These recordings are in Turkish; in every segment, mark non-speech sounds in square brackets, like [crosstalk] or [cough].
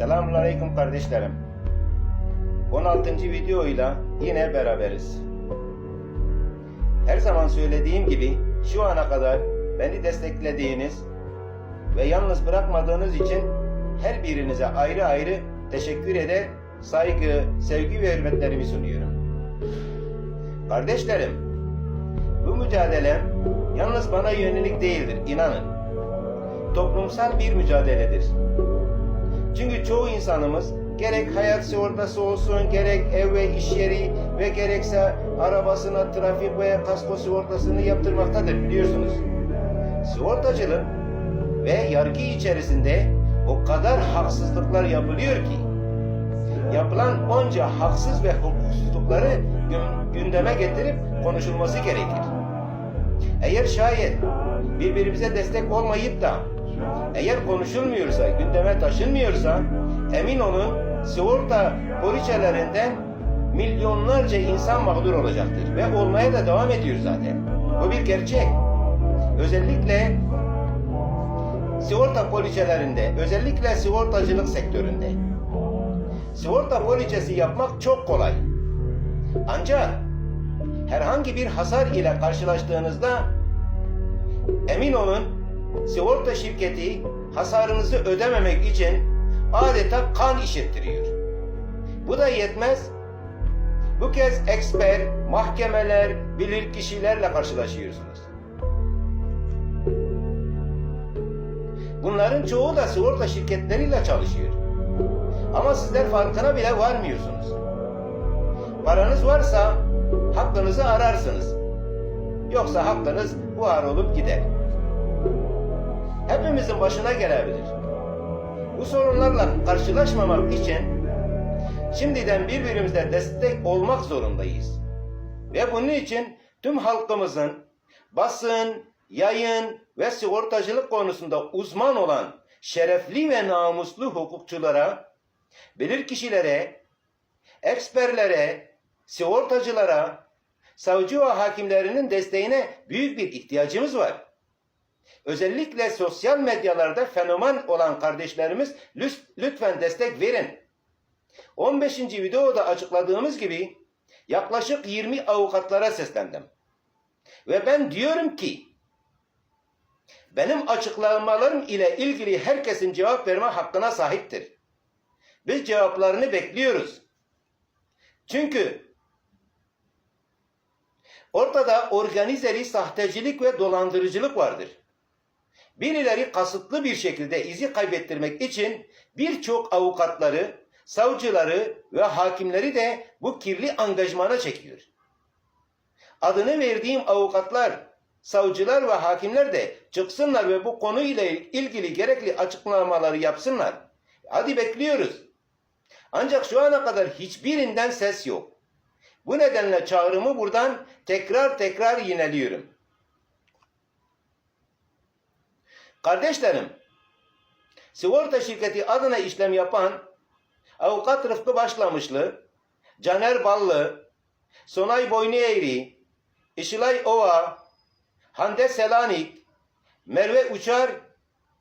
Selamünaleyküm kardeşlerim. 16. videoyla yine beraberiz. Her zaman söylediğim gibi şu ana kadar beni desteklediğiniz ve yalnız bırakmadığınız için her birinize ayrı ayrı teşekkür eder, saygı, sevgi ve hürmetlerimi sunuyorum. Kardeşlerim, bu mücadele yalnız bana yönelik değildir, inanın. Toplumsal bir mücadeledir. Çünkü çoğu insanımız gerek hayat sigortası olsun, gerek ev ve iş yeri ve gerekse arabasına trafik veya kasko sigortasını yaptırmaktadır biliyorsunuz. Sigortacılık ve yargı içerisinde o kadar haksızlıklar yapılıyor ki yapılan onca haksız ve hukuksuzlukları gün- gündeme getirip konuşulması gerekir. Eğer şayet birbirimize destek olmayıp da eğer konuşulmuyorsa, gündeme taşınmıyorsa emin olun sigorta poliçelerinden milyonlarca insan mağdur olacaktır ve olmaya da devam ediyor zaten. Bu bir gerçek. Özellikle sigorta poliçelerinde, özellikle sigortacılık sektöründe. Sigorta poliçesi yapmak çok kolay. Ancak herhangi bir hasar ile karşılaştığınızda emin olun sigorta şirketi hasarınızı ödememek için adeta kan işittiriyor. Bu da yetmez. Bu kez eksper, mahkemeler, bilirkişilerle karşılaşıyorsunuz. Bunların çoğu da sigorta şirketleriyle çalışıyor. Ama sizler farkına bile varmıyorsunuz. Paranız varsa hakkınızı ararsınız. Yoksa hakkınız buhar olup gider. Hepimizin başına gelebilir. Bu sorunlarla karşılaşmamak için şimdiden birbirimize destek olmak zorundayız. Ve bunun için tüm halkımızın basın, yayın ve sigortacılık konusunda uzman olan şerefli ve namuslu hukukçulara, bilirkişilere, eksperlere, sigortacılara, savcı ve hakimlerinin desteğine büyük bir ihtiyacımız var. Özellikle sosyal medyalarda fenomen olan kardeşlerimiz lütfen destek verin. 15. videoda açıkladığımız gibi yaklaşık 20 avukatlara seslendim. Ve ben diyorum ki benim açıklamalarım ile ilgili herkesin cevap verme hakkına sahiptir. Biz cevaplarını bekliyoruz. Çünkü ortada organizeli sahtecilik ve dolandırıcılık vardır. Birileri kasıtlı bir şekilde izi kaybettirmek için birçok avukatları, savcıları ve hakimleri de bu kirli angajmana çekiyor. Adını verdiğim avukatlar, savcılar ve hakimler de çıksınlar ve bu konuyla ilgili gerekli açıklamaları yapsınlar. Hadi bekliyoruz. Ancak şu ana kadar hiçbirinden ses yok. Bu nedenle çağrımı buradan tekrar tekrar yineliyorum. Kardeşlerim, sigorta şirketi adına işlem yapan Avukat Rıfkı Başlamışlı, Caner Ballı, Sonay Boynueğri, İşilay Ova, Hande Selanik, Merve Uçar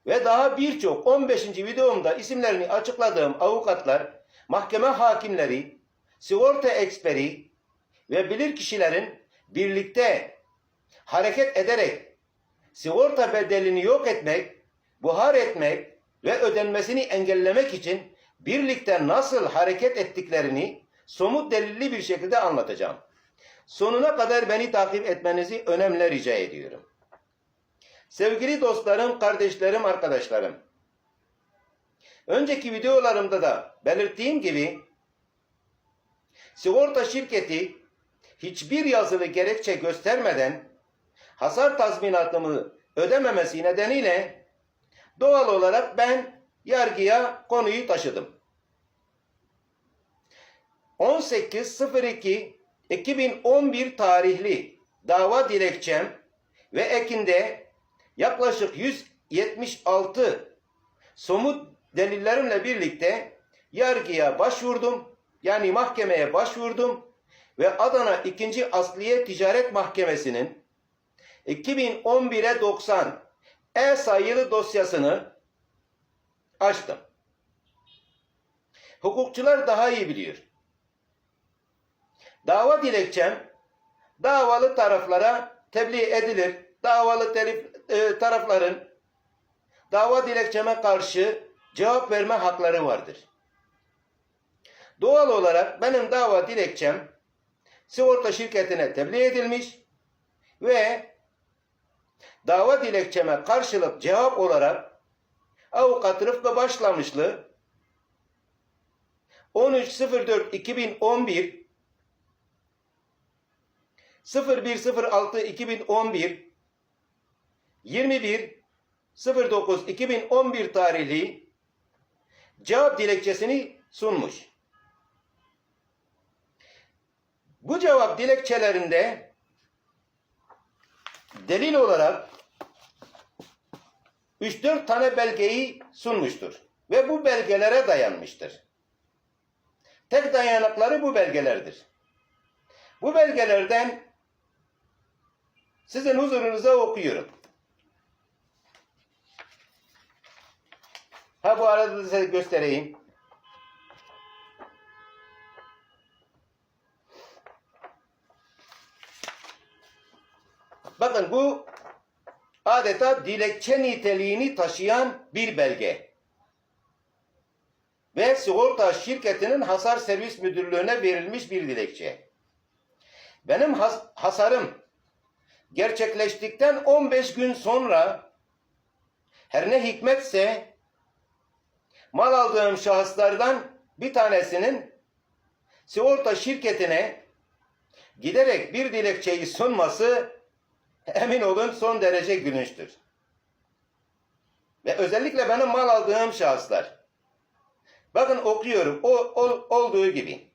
ve daha birçok 15. videomda isimlerini açıkladığım avukatlar, mahkeme hakimleri, sigorta eksperi ve bilirkişilerin birlikte hareket ederek sigorta bedelini yok etmek, buhar etmek ve ödenmesini engellemek için birlikte nasıl hareket ettiklerini somut delilli bir şekilde anlatacağım. Sonuna kadar beni takip etmenizi önemli rica ediyorum. Sevgili dostlarım, kardeşlerim, arkadaşlarım. Önceki videolarımda da belirttiğim gibi sigorta şirketi hiçbir yazılı gerekçe göstermeden hasar tazminatımı ödememesi nedeniyle doğal olarak ben yargıya konuyu taşıdım. 18.02.2011 tarihli dava dilekçem ve ekinde yaklaşık 176 somut delillerimle birlikte yargıya başvurdum. Yani mahkemeye başvurdum ve Adana 2. Asliye Ticaret Mahkemesi'nin 2011'e 90 E sayılı dosyasını açtım. hukukçular daha iyi biliyor. Dava dilekçem davalı taraflara tebliğ edilir. Davalı telif, e, tarafların dava dilekçeme karşı cevap verme hakları vardır. Doğal olarak benim dava dilekçem sigorta şirketine tebliğ edilmiş ve dava dilekçeme karşılık cevap olarak avukat Rıfkı Başlamışlı 13.04.2011 01.06.2011 21.09.2011 tarihli cevap dilekçesini sunmuş. Bu cevap dilekçelerinde delil olarak 3-4 tane belgeyi sunmuştur ve bu belgelere dayanmıştır. Tek dayanakları bu belgelerdir. Bu belgelerden sizin huzurunuza okuyorum. Ha bu arada da size göstereyim. Bakın bu adeta dilekçe niteliğini taşıyan bir belge. Ve sigorta şirketinin hasar servis müdürlüğüne verilmiş bir dilekçe. Benim has hasarım gerçekleştikten 15 gün sonra her ne hikmetse mal aldığım şahıslardan bir tanesinin sigorta şirketine giderek bir dilekçeyi sunması [laughs] emin olun son derece gülünçtür. Ve özellikle benim mal aldığım şahıslar. Bakın okuyorum o, o olduğu gibi.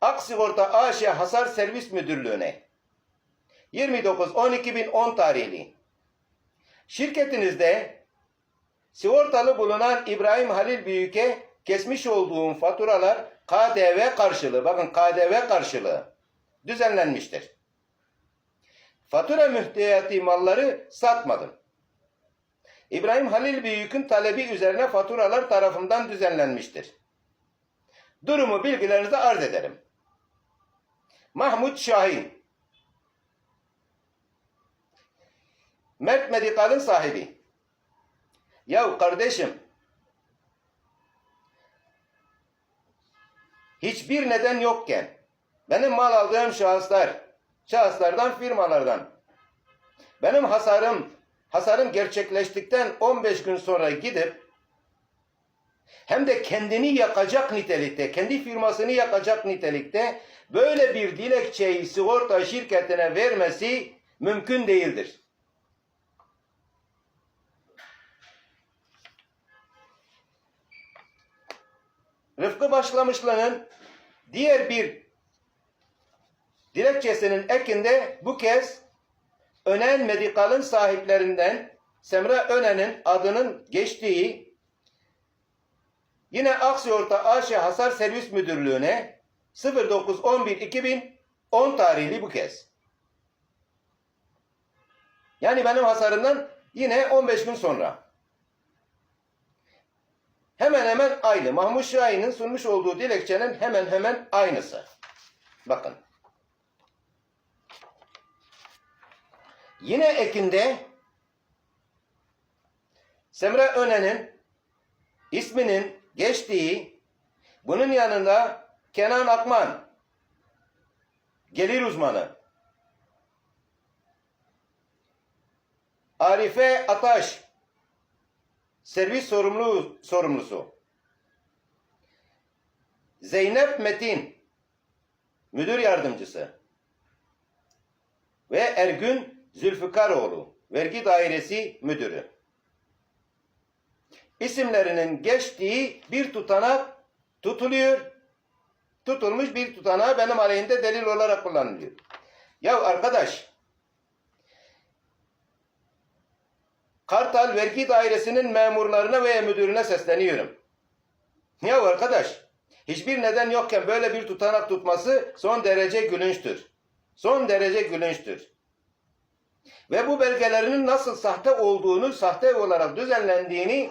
Aksigorta AŞ Hasar Servis Müdürlüğü'ne 29.12.2010 tarihli şirketinizde sigortalı bulunan İbrahim Halil Büyük'e kesmiş olduğum faturalar KDV karşılığı, bakın KDV karşılığı düzenlenmiştir. Fatura mühteyati malları satmadım. İbrahim Halil Büyük'ün talebi üzerine faturalar tarafından düzenlenmiştir. Durumu bilgilerinize arz ederim. Mahmut Şahin Mert Medikal'ın sahibi. Yahu kardeşim hiçbir neden yokken benim mal aldığım şahıslar şahıslardan firmalardan benim hasarım hasarım gerçekleştikten 15 gün sonra gidip hem de kendini yakacak nitelikte, kendi firmasını yakacak nitelikte böyle bir dilekçeyi sigorta şirketine vermesi mümkün değildir. Rıfkı Başlamışlı'nın diğer bir dilekçesinin ekinde bu kez Önen Medikal'ın sahiplerinden Semra Önen'in adının geçtiği yine Aksiyorta AŞ Hasar Servis Müdürlüğü'ne 09.11.2010 tarihli bu kez. Yani benim hasarımdan yine 15 gün sonra. Hemen hemen aynı. Mahmut Şahin'in sunmuş olduğu dilekçenin hemen hemen aynısı. Bakın. Yine ekinde Semra Önen'in isminin geçtiği bunun yanında Kenan Akman gelir uzmanı. Arife Ataş servis sorumlu sorumlusu. Zeynep Metin müdür yardımcısı. Ve Ergün Zülfikaroğlu vergi dairesi müdürü isimlerinin geçtiği bir tutanak tutuluyor. Tutulmuş bir tutanağı benim aleyhinde delil olarak kullanılıyor. Ya arkadaş Kartal Vergi Dairesi'nin memurlarına veya müdürüne sesleniyorum. Ya arkadaş hiçbir neden yokken böyle bir tutanak tutması son derece gülünçtür. Son derece gülünçtür. Ve bu belgelerinin nasıl sahte olduğunu, sahte olarak düzenlendiğini